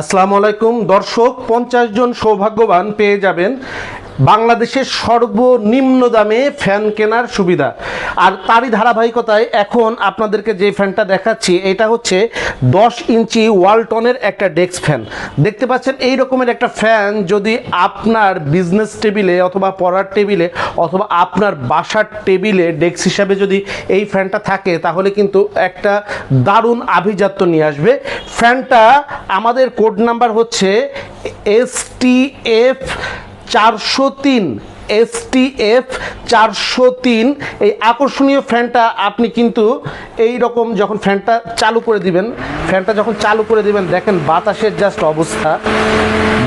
আসসালামু আলাইকুম। দর্শক পঞ্চাশ জন সৌভাগ্যবান পেয়ে যাবেন বাংলাদেশের সর্বনিম্ন দামে ফ্যান কেনার সুবিধা। আর তারই ধারাবাহিকতায় এখন আপনাদেরকে যে ফ্যানটা দেখাচ্ছি, এটা হচ্ছে দশ ইঞ্চি ওয়ালটনের একটা ডেস্ক ফ্যান। দেখতে পাচ্ছেন, এই রকমের একটা ফ্যান যদি আপনার বিজনেস টেবিলে অথবা পড়ার টেবিলে অথবা আপনার বাসার টেবিলে ডেস্ক হিসাবে যদি এই ফ্যানটা থাকে, তাহলে কিন্তু একটা দারুণ আভিজাত্য নিয়ে আসবে। ফ্যানটা আমাদের কোড নাম্বার হচ্ছে এস টি এফ চারশো তিন এস টি এফ চারশো তিন। এই আকর্ষণীয় ফ্যানটা আপনি কিন্তু এই রকম যখন ফ্যানটা চালু করে দিবেন, ফ্যানটা যখন চালু করে দিবেন, দেখেন বাতাসের জাস্ট অবস্থা।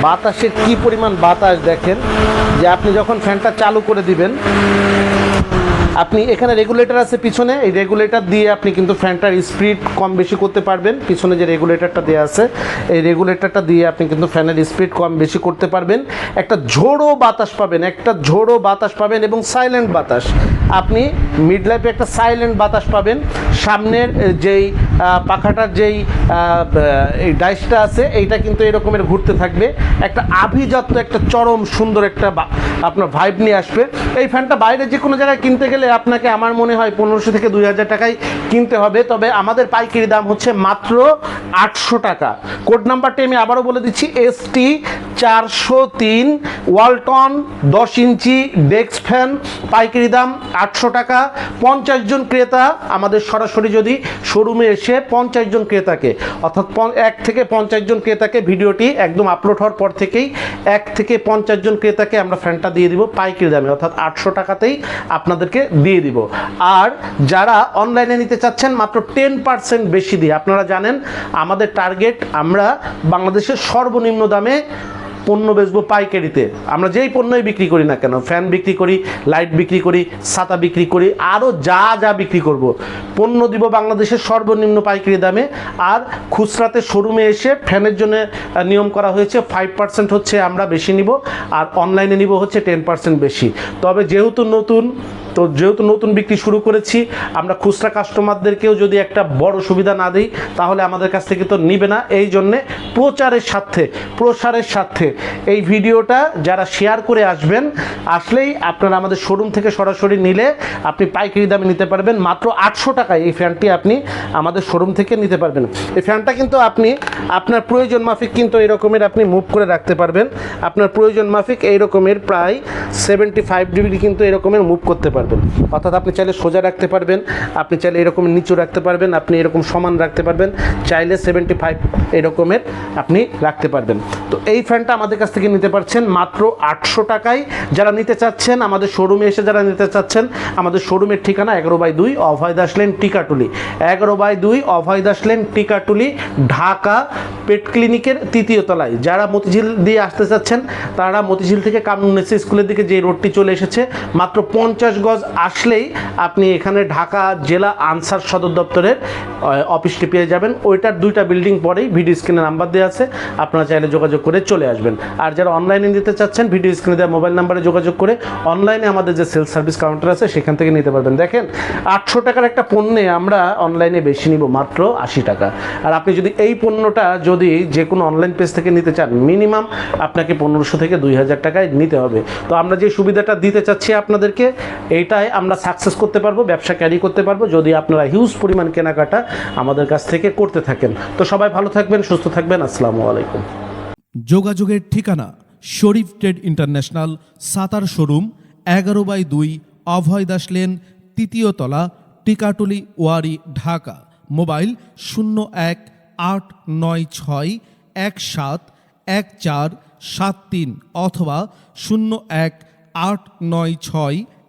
বাতাসের কি পরিমাণ বাতাস দেখেন যে আপনি যখন ফ্যানটা চালু করে দিবেন আপনি এখানে রেগুলেটর আছে পিছনে, এই রেগুলেটর দিয়ে আপনি কিন্তু ফ্যানটার স্পিড কম বেশি করতে পারবেন। পিছনে যে রেগুলেটরটা দেওয়া আছে, এই রেগুলেটরটা দিয়ে আপনি কিন্তু ফ্যানের স্পিড কম বেশি করতে পারবেন। একটা ঝোড়ো বাতাস পাবেন, একটা ঝোড়ো বাতাস পাবেন এবং সাইলেন্ট বাতাস। আপনি মিড লাইফে একটা সাইলেন্ট বাতাস পাবেন। সামনের যেই পাখাটার যেই এই ডাইসটা আছে, এইটা কিন্তু এরকমের ঘুরতে থাকবে। একটা আভিজাত্য, একটা চরম সুন্দর একটা আপনার ভাইব নিয়ে আসবে। এই ফ্যানটা বাইরে যে কোনো জায়গায় কিনতে গেলে আপনাকে আমার মনে হয় পনেরোশো থেকে দুই হাজার টাকায় কিনতে হবে। তবে আমাদের পাইকারি দাম হচ্ছে মাত্র আটশো টাকা। কোড নাম্বারটি আমি আবারও বলে দিচ্ছি এস টি চারশো তিন ওয়ালটন, দশ ইঞ্চি ডেস্ক ফ্যান, পাইকারি দাম আটশো টাকা। পঞ্চাশ জন ক্রেতা আমাদের সরাসরি যদি শোরুমে এসে পঞ্চাশ জন ক্রেতাকে, অর্থাৎ এক থেকে পঞ্চাশ জন ক্রেতাকে ভিডিওটি একদম আপলোড হওয়ার পর থেকেই এক থেকে পঞ্চাশ জন ক্রেতাকে আমরা ফ্যানটা দিয়ে দিব পাইকারি দামে, অর্থাৎ আটশো টাকাতেই আপনাদেরকে দিয়ে দিব। আর যারা অনলাইনে নিতে চাচ্ছেন মাত্র টেন পার্সেন্ট বেশি দিয়ে, আপনারা জানেন আমাদের টার্গেট আমরা বাংলাদেশের সর্বনিম্ন দামে পণ্য বেচবো পাইকারিতে। আমরা যেই পণ্যই বিক্রি করি না কেন, ফ্যান বিক্রি করি, লাইট বিক্রি করি, ছাতা বিক্রি করি আরও যা যা বিক্রি করব। পণ্য দিব বাংলাদেশের সর্বনিম্ন পাইকারি দামে, আর খুচরাতে শোরুমে এসে ফ্যানের জন্য নিয়ম করা হয়েছে ফাইভ পার্সেন্ট হচ্ছে আমরা বেশি নিব, আর অনলাইনে নিব হচ্ছে টেন পার্সেন্ট বেশি। তবে যেহেতু নতুন তো যেহেতু নতুন বিক্রি শুরু করেছি, আমরা খুচরা কাস্টমারদেরকেও যদি একটা বড় সুবিধা না দিই, তাহলে আমাদের কাছ থেকে তো নিবে না। এই জন্যে প্রচারের স্বার্থে, প্রসারের স্বার্থে এই ভিডিওটা যারা শেয়ার করে আসবেন, আসলেই আপনারা আমাদের শোরুম থেকে সরাসরি নিলে আপনি পাইকারি দামে নিতে পারবেন। মাত্র আটশো টাকায় এই ফ্যানটি আপনি আমাদের শোরুম থেকে নিতে পারবেন। এই ফ্যানটা কিন্তু আপনি আপনার প্রয়োজন মাফিক কিন্তু এই রকমের আপনি মুভ করে রাখতে পারবেন। আপনার প্রয়োজন মাফিক এই রকমের প্রায় সেভেন্টি ফাইভ ডিগ্রি কিন্তু এরকমের মুভ করতে পারবেন। অর্থাৎ আপনি চাইলে সোজা রাখতে পারবেন, আপনি চাইলে এরকম নিচু রাখতে পারবেন, আপনি এরকম সমান রাখতে পারবেন, চাইলে সেভেন্টি ফাইভ এরকমের আপনি রাখতে পারবেন। তো এই ফ্যানটা আমাদের কাছ থেকে নিতে পারছেন মাত্র আটশো টাকায়। যারা নিতে চাচ্ছেন, আমাদের শোরুমে এসে যারা নিতে চাচ্ছেন, আমাদের শোরুমের ঠিকানা এগারো বাই দুই অভয় দাস লেন, টিকাটুলি। এগারো বাই দুই অভয় দাস লেন, টিকাটুলি, ঢাকা পেট ক্লিনিকের তৃতীয় তলায়। যারা মতিঝিল দিয়ে আসতে চাচ্ছেন, তারা মতিঝিল থেকে কামরুন্নেসা স্কুলের দিকে যে রোডটি চলে এসেছে, মাত্র পঞ্চাশ গজ আসলেই আপনি এখানে ঢাকা জেলা আনসার সদর দপ্তরের অফিসটি পেয়ে যাবেন। ওইটার দুইটা বিল্ডিং পরেই ভিডিও স্ক্রিনে নাম্বার দেওয়া আছে। আপনারা চাইলে যোগাযোগ করে চলে আসবেন। আর যারা অনলাইনে নিতে চাচ্ছেন ভিডিও স্ক্রিনে দেওয়া মোবাইল নাম্বারে যোগাযোগ করে অনলাইনে আমাদের যে সেলস সার্ভিস কাউন্টার আছে, সেখান থেকে নিতে পারবেন। দেখেন, আটশো টাকার একটা পণ্যে আমরা অনলাইনে বেশি নিব মাত্র আশি টাকা। আর আপনি যদি এই পণ্যটা যদি যে কোনো অনলাইন পেজ থেকে নিতে চান মিনিমাম আপনাকে পনেরোশো থেকে দুই হাজার টাকায় নিতে হবে। তো আমরা যে সুবিধাটা দিতে চাচ্ছি আপনাদেরকে এইটাই আমরা সাকসেস করতে পারব, ব্যবসা ক্যারি করতে পারব, যদি আপনারা হিউজ পরিমাণ কেনাকাটা আমাদের কাছ থেকে করতে থাকেন। তো সবাই ভালো থাকবেন, সুস্থ থাকবেন, আসসালামু আলাইকুম। যোগাযোগের ঠিকানা Sharif trade international, Sattar showroom, এগারো বাই দুই, অভয় দাস লেন, তৃতীয় তলা, টিকাটুলি, ওয়ারি, ঢাকা। মোবাইল শূন্য এক, আট, নয়, ছয়, এক, সাত, এক, চার, সাত, তিন, অথবা শূন্য এক, আট, নয়, ছয়